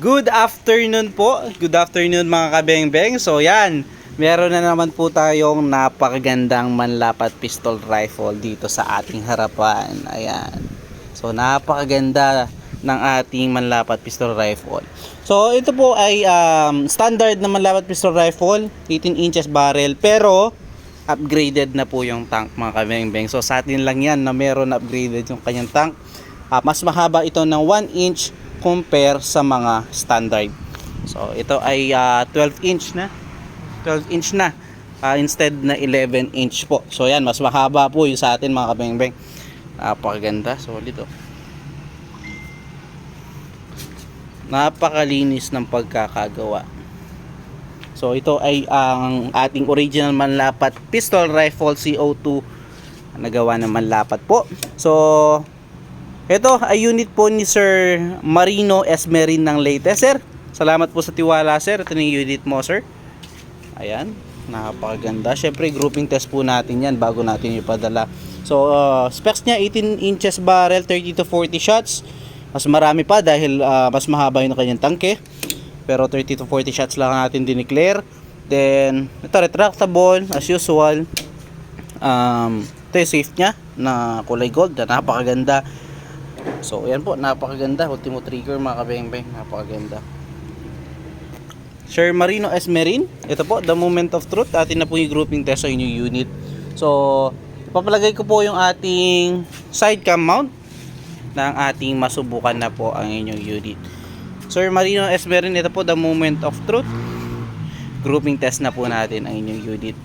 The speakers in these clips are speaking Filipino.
Good afternoon po. Good afternoon mga kabeng-beng. So yan, meron na naman po tayong napakagandang manlapat pistol rifle dito sa ating harapan. Ayan. So napakaganda ng ating manlapat pistol rifle. So ito po ay um, standard na manlapat pistol rifle, 18 inches barrel pero upgraded na po yung tank mga kabeng-beng. So sa atin lang yan na meron upgraded yung kanyang tank. Ah, mas mahaba ito ng 1 inch compare sa mga standard. So ito ay ah, 12 inch na. 12 inch na ah, instead na 11 inch po. So yan, mas mahaba po yung sa atin mga kabeng-beng. Napakaganda. Solid oh. Napakalinis ng pagkakagawa. So ito ay ang ating original manlapat pistol rifle CO2 nagawa ng manlapat po. So ito ay unit po ni Sir Marino Esmerin ng Leyte. Sir, salamat po sa tiwala sir. Ito yung unit mo sir. Ayan, napakaganda. Syempre grouping test po natin yan bago natin ipadala. So uh, specs niya 18 inches barrel, 30 to 40 shots. Mas marami pa dahil uh, mas mahaba yung kanyang tangke. Pero 30 to 40 shots lang natin dineclare. Then, ito retractable as usual. Um, ito yung safe niya na kulay gold na napakaganda. So, yan po, napakaganda. Ultimo trigger mga kabeng-beng, napakaganda. Sir Marino S. Merin, ito po, the moment of truth. Atin na po yung grouping test sa inyong unit. So, papalagay ko po yung ating side cam mount ng ating masubukan na po ang inyong unit. Sir Marino S. Merin, ito po the moment of truth. Grouping test na po natin ang inyong unit.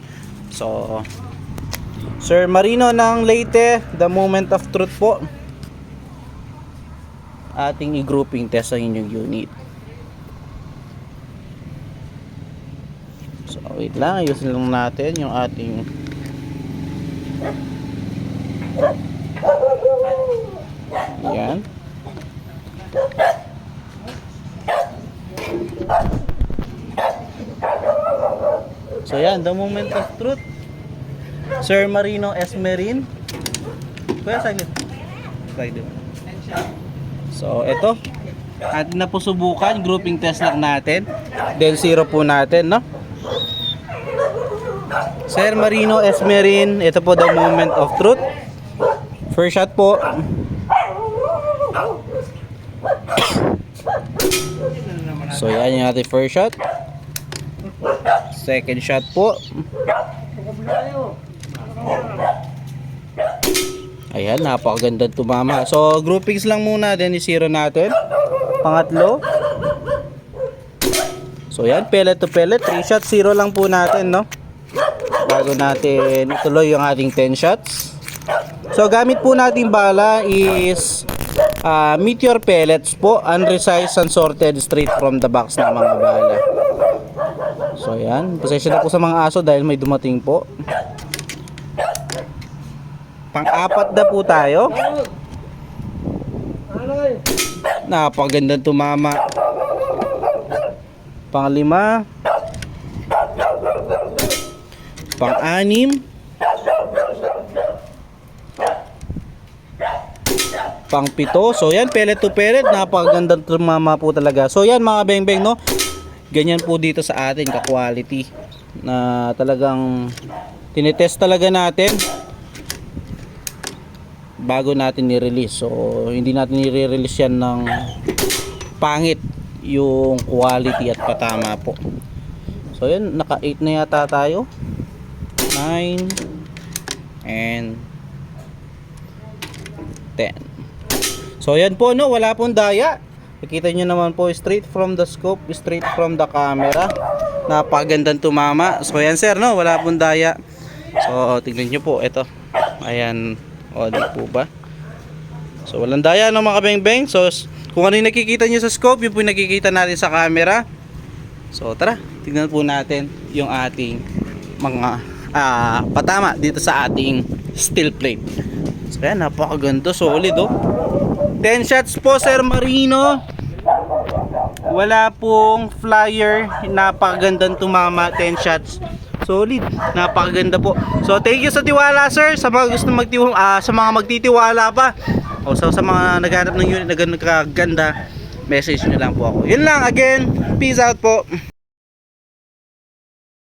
So, Sir Marino ng Leyte, the moment of truth po. Ating i-grouping test ang inyong unit. So, wait lang. Ayusin lang natin yung ating Yan. So yan, the moment of truth. Sir Marino Esmerin. Kuya, saglit. Saglit. So, ito. Atin na. Grouping test lang natin. Then, zero po natin, no? Sir Marino Esmerin. Ito po the moment of truth. First shot po. So, yan yung ating first shot. Second shot po. Ayan, napakaganda tumama. So, groupings lang muna, then i-zero natin. Pangatlo. So, yan, pellet to pellet. 3 shots, zero lang po natin, no? Bago natin ituloy yung ating 10 shots. So, gamit po natin bala is ah, meteor pellets po. Unresized and sorted straight from the box na mga bala. So, yan. Pasensya na po sa mga aso dahil may dumating po. Pang-apat na po tayo. Napakagandang tumama. Panglima. Pang-anim. Pang-pito. So yan, pellet to pellet. Napakagandang tumama po talaga. So yan mga beng-beng, no? Ganyan po dito sa atin, ka-quality. Na talagang tinetest talaga natin bago natin ni-release. So, hindi natin i-release yan ng pangit yung quality at patama po. So, yun, naka 8 na yata tayo. 9 and 10. So, yan po, no? Wala pong daya. Nakita nyo naman po, straight from the scope, straight from the camera. Napakagandang tumama. So, yan, sir, no? Wala pong daya. So, tignan nyo po, ito. Ayan, o, di po ba? So, walang daya no mga kabeng-beng. So, kung ano yung nakikita nyo sa scope, yun po yung nakikita natin sa camera. So, tara, tignan po natin yung ating mga ah, patama dito sa ating steel plate. So, yan, napakaganda, solid oh. 10 shots po, Sir Marino. Wala pong flyer, napakagandang tumama, 10 shots. Solid, napakaganda po. So thank you sa tiwala sir, sa mga gusto magtiwala, sa mga magtitiwala pa. O so, sa mga naghanap ng unit na ganun kaganda. message nyo lang po ako. Yun lang again. Peace out po.